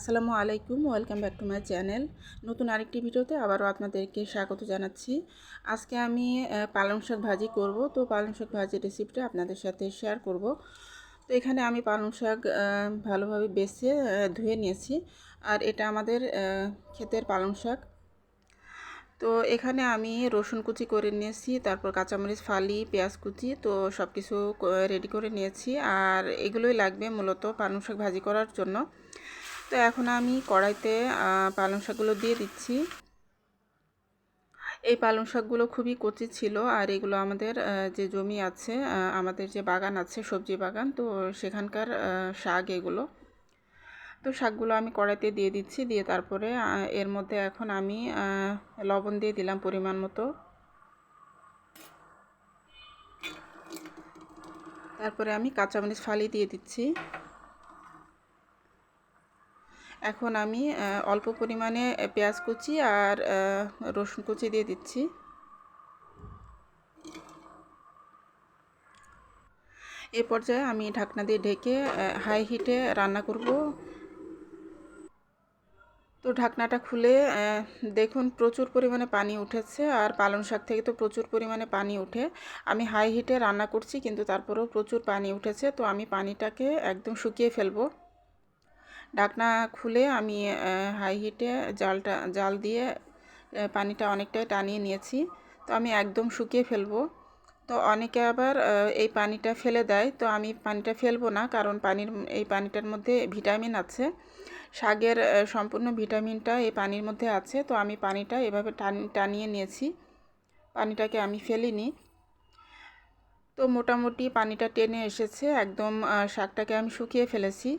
আসসালামু আলাইকুম, welcome back to my channel. নতুন আরেকটি ভিডিওতে আবারও আপনাদেরকে স্বাগত জানাচ্ছি। আজকে আমি পালং শাক ভাজি করব। তো পালং শাক ভাজির রেসিপিটা আপনাদের সাথে শেয়ার করব। তো এখানে আমি পালং শাক ভালোভাবে বেছে ধুয়ে নিয়েছি। আর এটা আমাদের ক্ষেতের পালং শাক। তো এখানে আমি রসুন কুচি করে নিয়েছি, তারপর কাঁচামরিচ, ফালি, পেঁয়াজ কুচি, তো সব কিছু রেডি করে নিয়েছি। আর এগুলোই লাগবে মূলত পালং শাক ভাজি করার জন্য। তো এখন আমি কড়াইতে পালং শাকগুলো দিয়ে দিচ্ছি। এই পালং শাকগুলো খুবই কচি ছিল আর এগুলো আমাদের যে জমি আছে আমাদের যে বাগান আছে, সবজি বাগান, তো সেখানকার শাক এগুলো। তো শাকগুলো আমি কড়াইতে দিয়ে দিচ্ছি, দিয়ে তারপরে এর মধ্যে এখন আমি লবণ দিয়ে দিলাম পরিমাণ মতো। তারপরে আমি কাঁচামরিচ ফালি দিয়ে দিচ্ছি। এখন আমি অল্প পরিমাণে পেঁয়াজ কুচি আর রসুন কুচি দিয়ে দিচ্ছি। এ পর্যায়ে আমি ঢাকনা দিয়ে ঢেকে হাই হিটে রান্না করব। তো ঢাকনাটা খুলে দেখুন প্রচুর পরিমাণে পানি উঠেছে আর পালং শাক থেকে তো প্রচুর পরিমাণে পানি উঠে। আমি হাই হিটে রান্না করছি কিন্তু তারপরেও প্রচুর পানি উঠেছে, তো আমি পানিটাকে একদম শুকিয়ে ফেলব। ঢাকনা খুলে আমি হাই হিটে জালটা, জাল দিয়ে পানিটা অনেকটাই টানিয়ে নিয়েছি। তো আমি একদম শুকিয়ে ফেলব। তো অনেকে আবার এই পানিটা ফেলে দেয়। তো আমি পানিটা ফেলব না, কারণ পানির, এই পানিটার মধ্যে ভিটামিন আছে। শাকের সম্পূর্ণ ভিটামিনটা এই পানির মধ্যে আছে। তো আমি পানিটা এভাবে টান, টানিয়ে নিয়েছি। পানিটাকে আমি ফেলিনি। তো মোটামুটি পানিটা টেনে এসেছে। একদম শাকটাকে আমি শুকিয়ে ফেলেছি।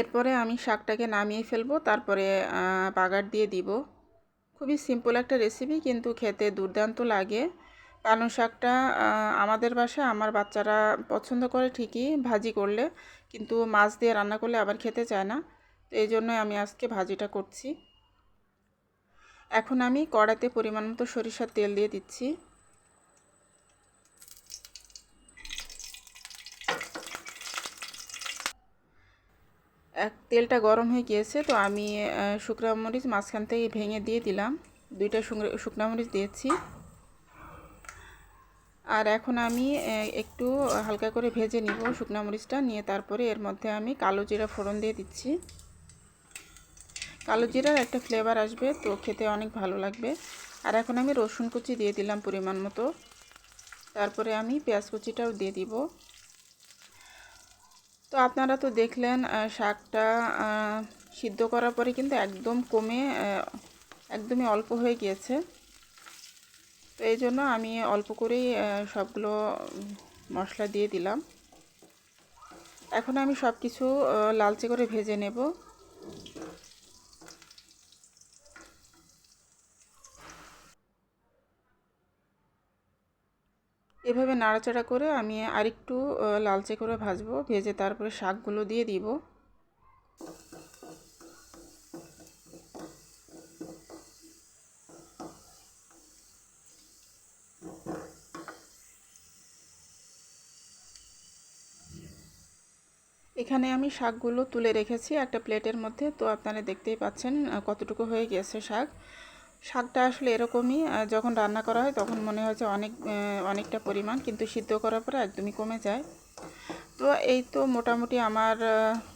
এরপরে আমি শাকটাকে নামিয়ে ফেলব, তারপরে বাগার দিয়ে দিব। খুবই সিম্পল একটা রেসিপি কিন্তু খেতে দুর্দান্ত লাগে। পালং শাকটা আমাদের বাসায়, আমার বাচ্চারা পছন্দ করে ঠিকই ভাজি করলে, কিন্তু মাছ দিয়ে রান্না করলে আবার খেতে চায় না। তো এই জন্যই আমি আজকে ভাজিটা করছি। এখন আমি কড়াতে পরিমাণ মতো সরিষার তেল দিয়ে দিচ্ছি। তেলটা গরম হয়ে গিয়েছে, তো আমি শুকনো মরিচ মাঝখান থেকে ভেঙে দিয়ে দিলাম। দুইটা শুকনো মরিচ দিয়েছি। আর এখন আমি একটু হালকা করে ভেজে নিব শুকনো মরিচটা, নিয়ে তারপরে এর মধ্যে আমি কালো জিরা ফোড়ন দিয়ে দিচ্ছি। কালো জিরার একটা ফ্লেভার আসবে, তো খেতে অনেক ভালো লাগবে। আর এখন আমি রসুন কুচি দিয়ে দিলাম পরিমাণ মতো। তারপরে আমি পেঁয়াজ কুচিটাও দিয়ে দিব। তো আপনারা তো দেখলেন শাকটা সিদ্ধ করার পরে কিন্তু একদম কমে একদমই অল্প হয়ে গিয়েছে। তো এই জন্য আমি অল্প করেই সবগুলো মশলা দিয়ে দিলাম। এখন আমি সব কিছু লালচে করে ভেজে নেব। এভাবে নাড়াচাড়া করে আমি আরেকটু লালচে করে ভাজবো, ভেজে তারপরে শাকগুলো দিয়ে দিব। এখানে আমি শাকগুলো তুলে রেখেছি একটা প্লেটের মধ্যে। তো আপনারা দেখতেই পাচ্ছেন কতটুকু হয়ে গেছে শাক। শাকটা আসলে এরকমই যখন রান্না করা হয় তখন মনে হয় যে অনেক অনেকটা পরিমাণ, কিন্তু সিদ্ধ করার পরে একদমই কমে যায়। তো এই তো মোটামুটি আমার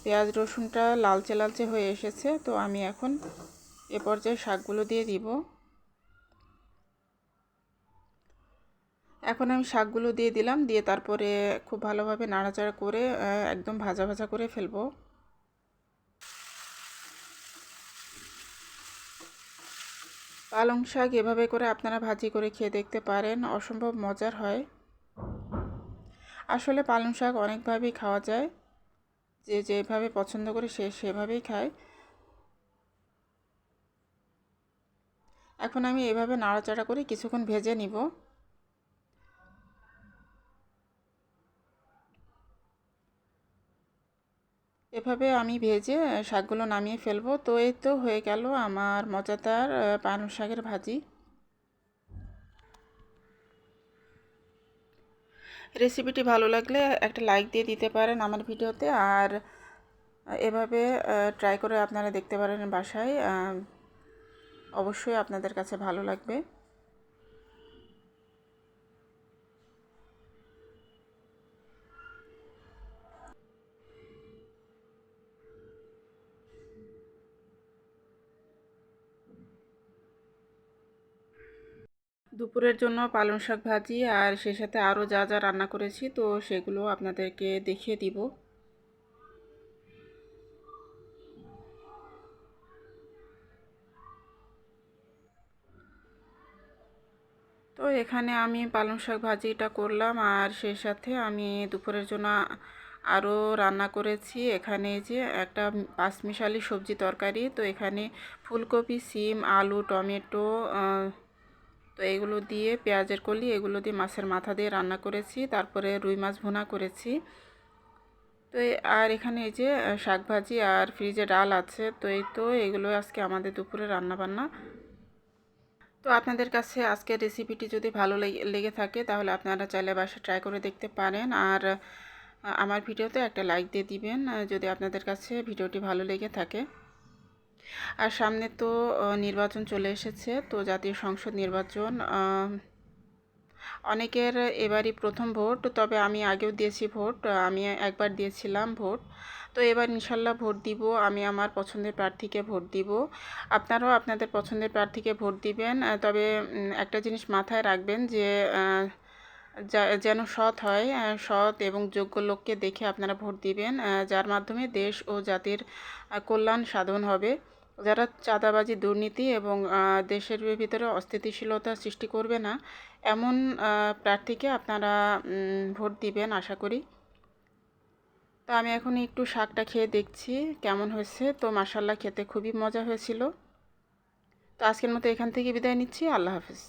পেঁয়াজ রসুনটা লালচে লালচে হয়ে এসেছে, তো আমি এখন এ পর্যায়ে শাকগুলো দিয়ে দিব। এখন আমি শাকগুলো দিয়ে দিলাম, দিয়ে তারপরে খুব ভালোভাবে নাড়াচাড়া করে একদম ভাজা ভাজা করে ফেলব। পালং শাক এভাবে করে আপনারা ভাজি করে খেয়ে দেখতে পারেন, অসম্ভব মজার হয়। আসলে পালং শাক অনেকভাবেই খাওয়া যায়। যে যেভাবে পছন্দ করে সে সেভাবেই খায়। এখন আমি এভাবে নাড়াচাড়া করে কিছুক্ষণ ভেজে নিব। এভাবে আমি ভেজে শাকগুলো নামিয়ে ফেলব। তো এই তো হয়ে গেল আমার মজাদার পালং শাকের ভাজি। রেসিপিটি ভালো লাগলে একটা লাইক দিয়ে দিতে পারেন আমার ভিডিওতে। আর এভাবে ট্রাই করে আপনারা দেখতে পারেন বাসায়। অবশ্যই আপনাদের কাছে ভালো লাগবে। দুপুরের জন্য পালং শাক ভাজি আর সেই সাথে আরও যা যা রান্না করেছি, তো সেগুলো আপনাদেরকে দেখিয়ে দিব। তো এখানে আমি পালং শাক ভাজিটা করলাম আর সেই সাথে আমি দুপুরের জন্য আরও রান্না করেছি। এখানে যে একটা পাঁচমিশালি সবজি তরকারি, তো এখানে ফুলকপি, সিম, আলু, টমেটো তো এগুলো দিয়ে পেঁয়াজের কলি, এগুলো দিয়ে মাছের মাথা দিয়ে রান্না করেছি, তারপরে রুই মাছ ভুনা করেছি। তো আর এখানে এই যে শাক ভাজি আর ফ্রিজে ডাল আছে, তো এই তো এগুলো আজকে আমাদের দুপুরে রান্না বান্না তো আপনাদের কাছে আজকের রেসিপিটি যদি ভালো লেগে থাকে, তাহলে আপনারা চাইলে বাসা ট্রাই করে দেখতে পারেন। আর আমার ভিডিওতে একটা লাইক দিয়ে দিবেন যদি আপনাদের কাছে ভিডিওটি ভালো লেগে থাকে। আর সামনে তো নির্বাচন চলে এসেছে, তো জাতীয় সংসদ নির্বাচন অনেকের এবারই প্রথম ভোট, তবে আমি আগেও দিয়েছি ভোট, আমি একবার দিয়েছিলাম ভোট, তো এবার ইনশাল্লাহ ভোট দিব, আমি আমার পছন্দের প্রার্থীকে ভোট দিব। আপনারাও আপনাদের পছন্দের প্রার্থীকে ভোট দিবেন তবে একটা জিনিস মাথায় রাখবেন যে যেন সৎ হয় সৎ এবং যোগ্য লোককে দেখে আপনারা ভোট দিবেন যার মাধ্যমে দেশ ও জাতির কল্যাণ সাধন হবে। যারা চাঁদাবাজি, দুর্নীতি এবং দেশের ভিতরে অস্থিতিশীলতা সৃষ্টি করবে না, এমন প্রার্থীকে আপনারা ভোট দিবেন আশা করি। তা আমি এখন একটু শাকটা খেয়ে দেখছি কেমন হয়েছে। তো মাসাল্লাহ খেতে খুবই মজা হয়েছিল। তো আজকের মতো এখান থেকে বিদায় নিচ্ছি। আল্লাহ হাফিজ।